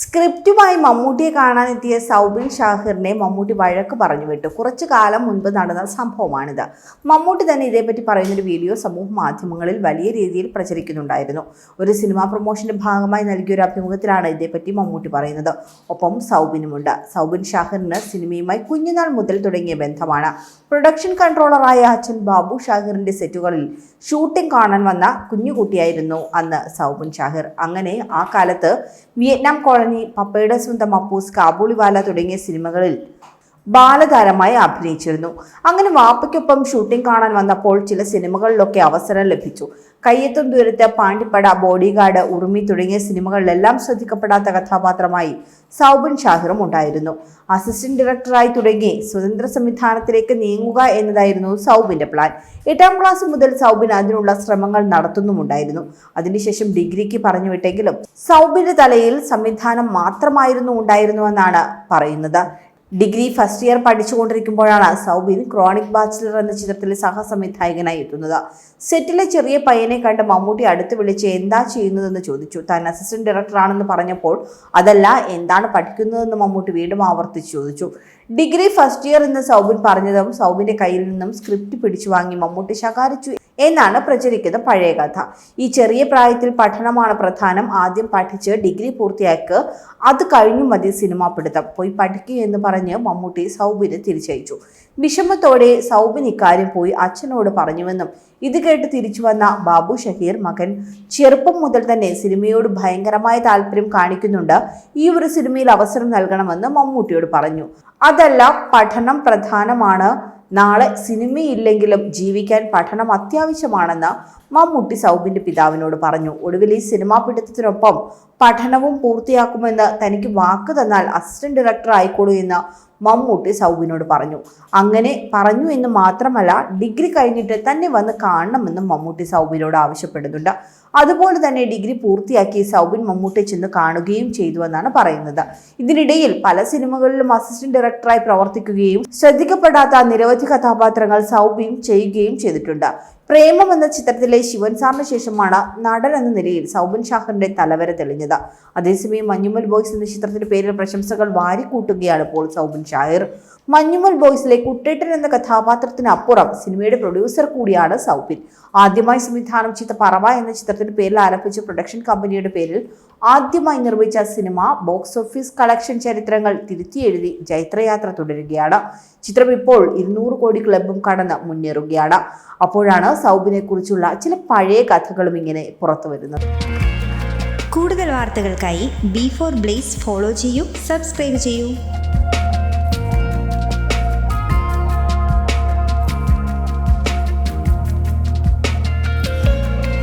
സ്ക്രിപ്റ്റുമായി മമ്മൂട്ടിയെ കാണാനെത്തിയ സൗബിൻ ഷാഹിറിനെ മമ്മൂട്ടി വഴക്ക് പറഞ്ഞു വിട്ടു. കുറച്ചു കാലം മുൻപ് നടന്ന സംഭവമാണിത്. മമ്മൂട്ടി തന്നെ ഇതേപ്പറ്റി പറയുന്നൊരു വീഡിയോ സമൂഹ മാധ്യമങ്ങളിൽ വലിയ രീതിയിൽ പ്രചരിക്കുന്നുണ്ടായിരുന്നു. ഒരു സിനിമാ പ്രൊമോഷന്റെ ഭാഗമായി നൽകിയ ഒരു അഭിമുഖത്തിലാണ് ഇതേപ്പറ്റി മമ്മൂട്ടി പറയുന്നത്. ഒപ്പം സൗബിനുമുണ്ട്. സൗബിൻ ഷാഹിറിന് സിനിമയുമായി കുഞ്ഞുനാൾ മുതൽ തുടങ്ങിയ ബന്ധമാണ്. പ്രൊഡക്ഷൻ കൺട്രോളറായ അച്ഛൻ ബാബു ഷാഹിറിന്റെ സെറ്റുകളിൽ ഷൂട്ടിംഗ് കാണാൻ വന്ന കുഞ്ഞുകുട്ടിയായിരുന്നു അന്ന് സൗബിൻ ഷാഹിർ. അങ്ങനെ ആ കാലത്ത് വിയറ്റ്നാം കോളനി പപ്പയുടെ സ്വന്തം അപ്പൂസ് കാബൂളിവാല തുടങ്ങിയ സിനിമകളിൽ ബാലതാരമായി അഭിനയിച്ചിരുന്നു. അങ്ങനെ വാപ്പയ്ക്കൊപ്പം ഷൂട്ടിംഗ് കാണാൻ വന്നപ്പോൾ ചില സിനിമകളിലൊക്കെ അവസരം ലഭിച്ചു. കയ്യെത്തും ദൂരത്ത് പാണ്ടിപ്പട ബോഡിഗാർഡ് ഉറുമി തുടങ്ങിയ സിനിമകളിലെല്ലാം ശ്രദ്ധിക്കപ്പെടാത്ത കഥാപാത്രമായി സൗബിൻ ഷാഹിറും ഉണ്ടായിരുന്നു. അസിസ്റ്റന്റ് ഡയറക്ടറായി തുടങ്ങി സ്വതന്ത്ര സംവിധാനത്തിലേക്ക് നീങ്ങുക എന്നതായിരുന്നു സൗബിന്റെ പ്ലാൻ എട്ടാം ക്ലാസ് മുതൽ സൗബിൻ അതിനുള്ള ശ്രമങ്ങൾ നടത്തുന്നുമുണ്ടായിരുന്നു. അതിനുശേഷം ഡിഗ്രിക്ക് പറഞ്ഞു വിട്ടെങ്കിലും സൗബിന്റെ തലയിൽ സംവിധാനം മാത്രമായിരുന്നു ഉണ്ടായിരുന്നുവെന്നാണ് പറയുന്നത്. ഡിഗ്രി ഫസ്റ്റ് ഇയർ പഠിച്ചുകൊണ്ടിരിക്കുമ്പോഴാണ് സൗബിൻ ക്രോണിക് ബാച്ചിലർ എന്ന ചിത്രത്തിലെ സഹസംവിധായകനായി എത്തുന്നത്. സെറ്റിലെ ചെറിയ പയ്യനെ കണ്ട് മമ്മൂട്ടി അടുത്ത് വിളിച്ച് എന്താ ചെയ്യുന്നതെന്ന് ചോദിച്ചു. താൻ അസിസ്റ്റന്റ് ഡയറക്ടറാണെന്ന് പറഞ്ഞപ്പോൾ അതല്ല എന്താണ് പഠിക്കുന്നതെന്ന് മമ്മൂട്ടി വീണ്ടും ആവർത്തിച്ച് ചോദിച്ചു. ഡിഗ്രി ഫസ്റ്റ് ഇയർ എന്ന് സൗബിൻ പറഞ്ഞതും സൗബിന്റെ കയ്യിൽ നിന്നും സ്ക്രിപ്റ്റ് പിടിച്ചു വാങ്ങി മമ്മൂട്ടി ശകാരിച്ചു. എന്നാണ് പ്രചരിക്കുന്ന പഴയ കഥ. ഈ ചെറിയ പ്രായത്തിൽ പഠനമാണ് പ്രധാനം. ആദ്യം പഠിച്ച് ഡിഗ്രി പൂർത്തിയാക്ക് അത് കഴിഞ്ഞു മതി സിനിമ പിടുത്തം. പോയി പഠിക്കുക എന്ന് പറഞ്ഞ് മമ്മൂട്ടി സൗബിന് തിരിച്ചയച്ചു. വിഷമത്തോടെ സൗബിൻ ഇക്കാര്യം പോയി അച്ഛനോട് പറഞ്ഞുവെന്നും ഇത് കേട്ട് തിരിച്ചു വന്ന ബാബു ഷഹീർ മകൻ ചെറുപ്പം മുതൽ തന്നെ സിനിമയോട് ഭയങ്കരമായ താല്പര്യം കാണിക്കുന്നുണ്ട്. ഈ ഒരു സിനിമയിൽ അവസരം നൽകണമെന്ന് മമ്മൂട്ടിയോട് പറഞ്ഞു. അതല്ല പഠനം പ്രധാനമാണ്. നാളെ സിനിമയില്ലെങ്കിലും ജീവിക്കാൻ പഠനം അത്യാവശ്യമാണെന്ന് മമ്മൂട്ടി സൗബിന്റെ പിതാവിനോട് പറഞ്ഞു. ഒടുവിൽ ഈ സിനിമാ പിടുത്തത്തിനൊപ്പം പഠനവും പൂർത്തിയാക്കുമെന്ന് തനിക്ക് വാക്ക് തന്നാൽ അസിസ്റ്റന്റ് ഡയറക്ടർ ആയിക്കോളൂ എന്ന് മമ്മൂട്ടി സൗബിനോട് പറഞ്ഞു. അങ്ങനെ പറഞ്ഞു എന്ന് മാത്രമല്ല ഡിഗ്രി കഴിഞ്ഞിട്ട് തന്നെ വന്ന് കാണണമെന്നും മമ്മൂട്ടി സൗബിനോട് ആവശ്യപ്പെടുന്നുണ്ട്. അതുപോലെ തന്നെ ഡിഗ്രി പൂർത്തിയാക്കി സൗബിൻ മമ്മൂട്ടി ചെന്ന് കാണുകയും ചെയ്തുവെന്നാണ് പറയുന്നത്. ഇതിനിടയിൽ പല സിനിമകളിലും അസിസ്റ്റന്റ് ഡയറക്ടറായി പ്രവർത്തിക്കുകയും ശ്രദ്ധിക്കപ്പെടാത്ത നിരവധി കഥാപാത്രങ്ങൾ സൗബിൻ ചെയ്യുകയും ചെയ്തിട്ടുണ്ട്. പ്രേമം എന്ന ചിത്രത്തിലെ ശിവൻ സാറിന് ശേഷമാണ് നടൻ എന്ന നിലയിൽ സൗബിൻ ഷാഹറിന്റെ തലവര തെളിഞ്ഞത്. അതേസമയം മഞ്ഞുമൽ ബോയ്സ് എന്ന ചിത്രത്തിന്റെ പേരിൽ പ്രശംസകൾ വാരിക്കൂട്ടുകയാണ് ഇപ്പോൾ സൗബിൻ ഷാഹിർ. മഞ്ഞുമൽ ബോയ്സിലെ കുട്ടേട്ടൻ എന്ന കഥാപാത്രത്തിനപ്പുറം സിനിമയുടെ പ്രൊഡ്യൂസർ കൂടിയാണ് സൗബിൻ. ആദ്യമായി സംവിധാനം ചെയ്ത പറവ എന്ന ചിത്രത്തിന്റെ പേരിൽ ആരംഭിച്ച പ്രൊഡക്ഷൻ കമ്പനിയുടെ പേരിൽ ആദ്യമായി നിർമ്മിച്ച സിനിമ ബോക്സ് ഓഫീസ് കളക്ഷൻ ചരിത്രങ്ങൾ തിരുത്തിയെഴുതി ജൈത്രയാത്ര തുടരുകയാണ്. ചിത്രം ഇപ്പോൾ ഇരുന്നൂറ് കോടി ക്ലബും കടന്ന് മുന്നേറുകയാണ്. അപ്പോഴാണ് സൗബിനെ കുറിച്ചുള്ള ചില പഴയ കഥകളും ഇങ്ങനെ പുറത്തു വരുന്നത്. കൂടുതൽ വാർത്തകൾക്കായി ബി ഫോർ ബ്ലേസ് ഫോളോ ചെയ്യൂ സബ്സ്ക്രൈബ് ചെയ്യൂ.